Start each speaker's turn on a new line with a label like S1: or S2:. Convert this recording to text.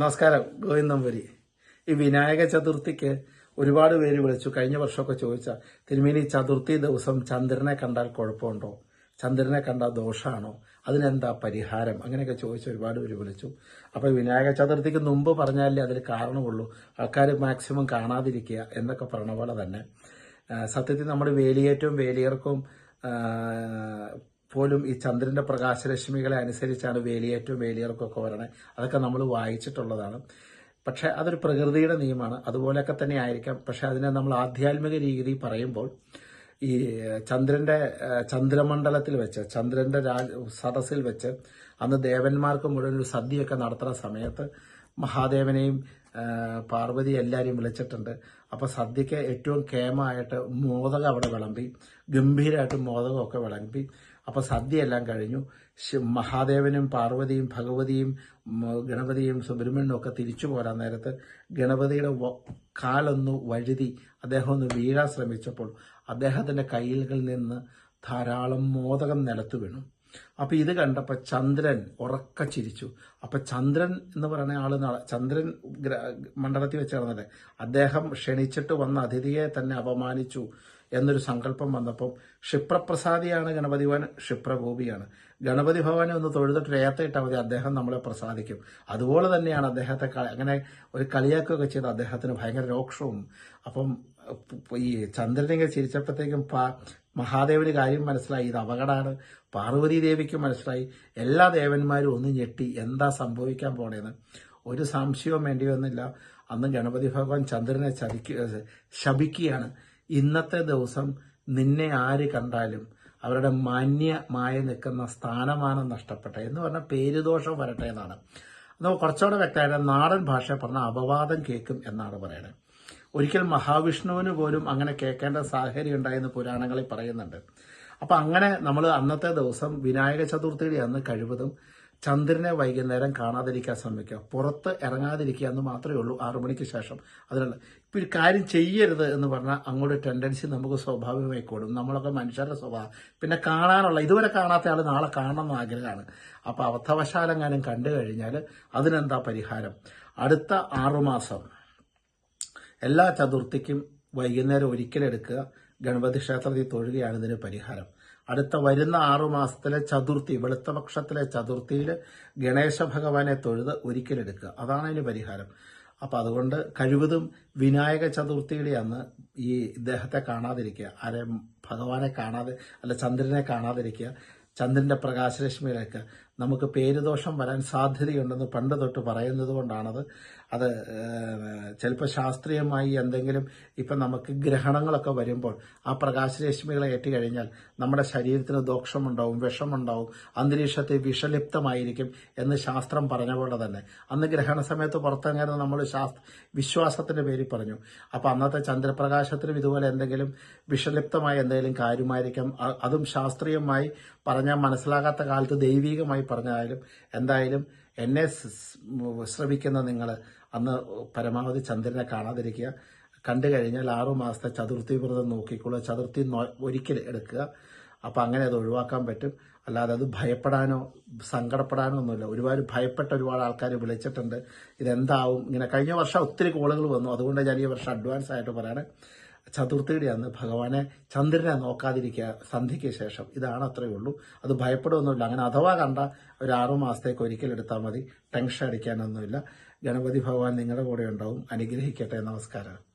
S1: നമസ്കാരം ഗോവിന്ദംപുരി ഈ വിനായക ചതുർത്ഥിക്ക് ഒരുപാട് പേര് വിളിച്ചു. കഴിഞ്ഞ വർഷമൊക്കെ ചോദിച്ച തിരുമേനി ചതുർത്ഥി ദിവസം ചന്ദ്രനെ കണ്ടാൽ കുഴപ്പമുണ്ടോ? ചന്ദ്രനെ കണ്ടാൽ ദോഷമാണോ അതിനെന്താ പരിഹാരം? അങ്ങനെയൊക്കെ ചോദിച്ച് ഒരുപാട് പേര് വിളിച്ചു. അപ്പോൾ വിനായക ചതുർത്ഥിക്ക് മുമ്പ് പറഞ്ഞാലേ അതിൽ കാരണമുള്ളൂ. ആൾക്കാർ മാക്സിമം കാണാതിരിക്കുക എന്നൊക്കെ പറഞ്ഞ പോലെ തന്നെ. സത്യത്തിൽ നമ്മുടെ വേലിയേറ്റവും വേലിയർക്കും പോലും ഈ ചന്ദ്രന്റെ പ്രകാശരശ്മികളെ അനുസരിച്ചാണ് വേലിയേറ്റവും വേലിയർക്കും ഒക്കെ വരണേ. അതൊക്കെ നമ്മൾ വായിച്ചിട്ടുള്ളതാണ്. പക്ഷെ അതൊരു പ്രകൃതിയുടെ നിയമമാണ്. അതുപോലെയൊക്കെ തന്നെ ആയിരിക്കാം. പക്ഷെ അതിനെ നമ്മൾ ആധ്യാത്മിക രീതി പറയുമ്പോൾ ഈ ചന്ദ്രന്റെ ചന്ദ്രമണ്ഡലത്തിൽ വെച്ച് ചന്ദ്രന്റെ രാജ സദസ്സിൽ വെച്ച് അന്ന് ദേവന്മാർക്ക് മുഴുവൻ ഒരു സദ്യയൊക്കെ നടത്തുന്ന സമയത്ത് മഹാദേവനെയും പാർവതി എല്ലാവരെയും വിളിച്ചിട്ടുണ്ട്. അപ്പോൾ സദ്യക്ക് ഏറ്റവും കേമായിട്ട് മോദകം അവിടെ വിളമ്പി ഗംഭീരമായിട്ട് മോദകമൊക്കെ വിളമ്പി. അപ്പോൾ സദ്യ എല്ലാം കഴിഞ്ഞു മഹാദേവനും പാർവതിയും ഭഗവതിയും ഗണപതിയും സുബ്രഹ്മണ്യനും ഒക്കെ തിരിച്ചു പോരാൻ നേരത്ത് ഗണപതിയുടെ കാലൊന്ന് വഴുതി അദ്ദേഹം ഒന്ന് വീഴാൻ ശ്രമിച്ചപ്പോൾ അദ്ദേഹത്തിന്റെ കയ്യിൽ നിന്ന് ധാരാളം മോദകം നിലത്ത് വീണു. അപ്പൊ ഇത് കണ്ടപ്പോ ചന്ദ്രൻ ഉറക്ക ചിരിച്ചു. അപ്പൊ ചന്ദ്രൻ എന്ന് പറയുന്ന ആൾ ചന്ദ്രൻ മണ്ഡലത്തിൽ വെച്ച് കിടന്നത് അദ്ദേഹം ക്ഷണിച്ചിട്ട് വന്ന അതിഥിയെ തന്നെ അപമാനിച്ചു എന്നൊരു സങ്കല്പം വന്നപ്പം ക്ഷിപ്രപ്രസാദിയാണ് ഗണപതി ഭവൻ ക്ഷിപ്രഭൂപിയാണ് ഗണപതി ഭവനെ ഒന്ന് തൊഴുതിട്ട് രേത്തയിട്ടാൽ മതി അദ്ദേഹം നമ്മളെ പ്രസാദിക്കും. അതുപോലെ തന്നെയാണ് അദ്ദേഹത്തെ അങ്ങനെ ഒരു കളിയാക്കുകയൊക്കെ ചെയ്ത് അദ്ദേഹത്തിന് ഭയങ്കര രോക്ഷവും. അപ്പം ഈ ചന്ദ്രനെ ചിരിച്ചപ്പോഴത്തേക്കും പാ- മഹാദേവന് കാര്യം മനസ്സിലായി. ഇത് അപകടമാണ്. പാർവതി ദേവിക്ക് മനസ്സിലായി. എല്ലാ ദേവന്മാരും ഒന്ന് ഞെട്ടി. എന്താ സംഭവിക്കാൻ പോണേന്ന്. ഒരു സംശയവും വേണ്ടി വന്നില്ല. അന്ന് ഗണപതി ഭഗവാൻ ചന്ദ്രനെ ചതിക്കുക ശപിക്കുകയാണ്. ഇന്നത്തെ ദിവസം നിന്നെ ആര് കണ്ടാലും അവരുടെ മാന്യമായ നിൽക്കുന്ന സ്ഥാനമാനം നഷ്ടപ്പെട്ടെ എന്ന് പറഞ്ഞാൽ പേരുദോഷം വരട്ടെ എന്നാണ്. അത് കുറച്ചുകൂടെ വ്യക്തമായിട്ട് നാടൻ ഭാഷ പറഞ്ഞ അപവാദം കേൾക്കും എന്നാണ് പറയുന്നത്. ഒരിക്കൽ മഹാവിഷ്ണുവിന് പോലും അങ്ങനെ കേൾക്കേണ്ട സാഹചര്യം ഉണ്ടായെന്ന് പുരാണങ്ങളിൽ പറയുന്നുണ്ട്. അപ്പൊ അങ്ങനെ നമ്മൾ അന്നത്തെ ദിവസം വിനായക ചതുർത്ഥിയുടെ അന്ന് കഴിവതും ചന്ദ്രനെ വൈകുന്നേരം കാണാതിരിക്കാൻ ശ്രമിക്കുക. പുറത്ത് ഇറങ്ങാതിരിക്കുക എന്ന് മാത്രമേ ഉള്ളൂ ആറു മണിക്ക് ശേഷം. അതിനുള്ള ഇപ്പൊ ഒരു കാര്യം ചെയ്യരുത് എന്ന് പറഞ്ഞാൽ അങ്ങോട്ട് ടെൻഡൻസി നമുക്ക് സ്വാഭാവികമായി കൂടും. നമ്മളൊക്കെ മനുഷ്യരുടെ സ്വഭാവം. പിന്നെ കാണാനുള്ള ഇതുവരെ കാണാത്ത ആൾ നാളെ കാണണം എന്ന് ആഗ്രഹമാണ്. അപ്പൊ അബദ്ധവശാലെങ്ങാനും കണ്ടു കഴിഞ്ഞാൽ അതിനെന്താ പരിഹാരം? അടുത്ത ആറുമാസം എല്ലാ ചതുർത്ഥിക്കും വൈകുന്നേരം ഒരിക്കലെടുക്കുക ഗണപതി ക്ഷേത്രത്തിൽ തൊഴുകയാണ് ഇതിന് പരിഹാരം. അടുത്ത വരുന്ന ആറു മാസത്തിലെ ചതുർത്ഥി വെളുത്ത പക്ഷത്തിലെ ചതുർത്ഥിയിൽ ഗണേശ ഭഗവാനെ തൊഴുത് ഒരിക്കലെടുക്കുക അതാണ് അതിന് പരിഹാരം. അപ്പൊ അതുകൊണ്ട് കഴിവതും വിനായക ചതുർത്ഥിയുടെ അന്ന് ഈ ഇദ്ദേഹത്തെ കാണാതിരിക്കുക. ആരെ ഭഗവാനെ കാണാതെ അല്ല ചന്ദ്രനെ കാണാതിരിക്കുക. ചന്ദ്രന്റെ പ്രകാശരശ്മിയിലേക്ക് നമുക്ക് പേരുദോഷം വരാൻ സാധ്യതയുണ്ടെന്ന് പണ്ട് തൊട്ട് പറയുന്നത് കൊണ്ടാണത്. അത് ചിലപ്പോൾ ശാസ്ത്രീയമായി എന്തെങ്കിലും ഇപ്പം നമുക്ക് ഗ്രഹണങ്ങളൊക്കെ വരുമ്പോൾ ആ പ്രകാശരശ്മികളെ ഏറ്റുകഴിഞ്ഞാൽ നമ്മുടെ ശരീരത്തിന് ദോഷമുണ്ടാവും വിഷമുണ്ടാവും അന്തരീക്ഷത്തെ വിഷലിപ്തമായിരിക്കും എന്ന് ശാസ്ത്രം പറഞ്ഞ പോലെ തന്നെ. അന്ന് ഗ്രഹണ സമയത്ത് പുറത്തങ്ങനെ നമ്മൾ ശാസ്ത്ര വിശ്വാസത്തിന്റെ പേരിൽ പറഞ്ഞു. അപ്പോൾ അന്നത്തെ ചന്ദ്രപ്രകാശത്തിനും ഇതുപോലെ എന്തെങ്കിലും വിഷലിപ്തമായ എന്തെങ്കിലും കാര്യമായിരിക്കാം. അതും ശാസ്ത്രീയമായി പറഞ്ഞാൽ മനസ്സിലാകാത്ത കാലത്ത് ദൈവികമായി പറഞ്ഞാലും എന്തായാലും എന്നെ ശ്രമിക്കുന്ന നിങ്ങൾ അന്ന് പരമാവധി ചന്ദ്രനെ കാണാതിരിക്കുക. കണ്ടു കഴിഞ്ഞാൽ ആറു മാസത്തെ ചതുർത്ഥി വ്രതം നോക്കിക്കൊള്ളുക ചതുർത്ഥി ഒരിക്കൽ എടുക്കുക. അപ്പം അങ്ങനെ അത് ഒഴിവാക്കാൻ പറ്റും. അല്ലാതെ അത് ഭയപ്പെടാനോ സങ്കടപ്പെടാനോ ഒന്നുമില്ല ഒരുപാട് ഭയപ്പെട്ട ഒരുപാട് ആൾക്കാർ വിളിച്ചിട്ടുണ്ട്. ഇതെന്താവും? ഇങ്ങനെ കഴിഞ്ഞ വർഷം ഒത്തിരി കോളുകൾ വന്നു. അതുകൊണ്ട് ഞാൻ ഈ വർഷം അഡ്വാൻസ് ആയിട്ട് പറയാണ്. ചതുർത്ഥിയുടെ അന്ന് ഭഗവാനെ ചന്ദ്രനെ നോക്കാതിരിക്കുക സന്ധ്യയ്ക്ക് ശേഷം. ഇതാണ് അത്രയേ ഉള്ളൂ. അത് ഭയപ്പെടുമൊന്നുമില്ല അങ്ങനെ അഥവാ കണ്ട ഒരു ആറു മാസത്തേക്ക് ഒരിക്കൽ എടുത്താൽ മതി. ടെൻഷൻ അടിക്കാനൊന്നുമില്ല. ഗണപതി ഭഗവാൻ നിങ്ങളുടെ കൂടെ ഉണ്ടാവും. അനുഗ്രഹിക്കട്ടെ. നമസ്കാരം.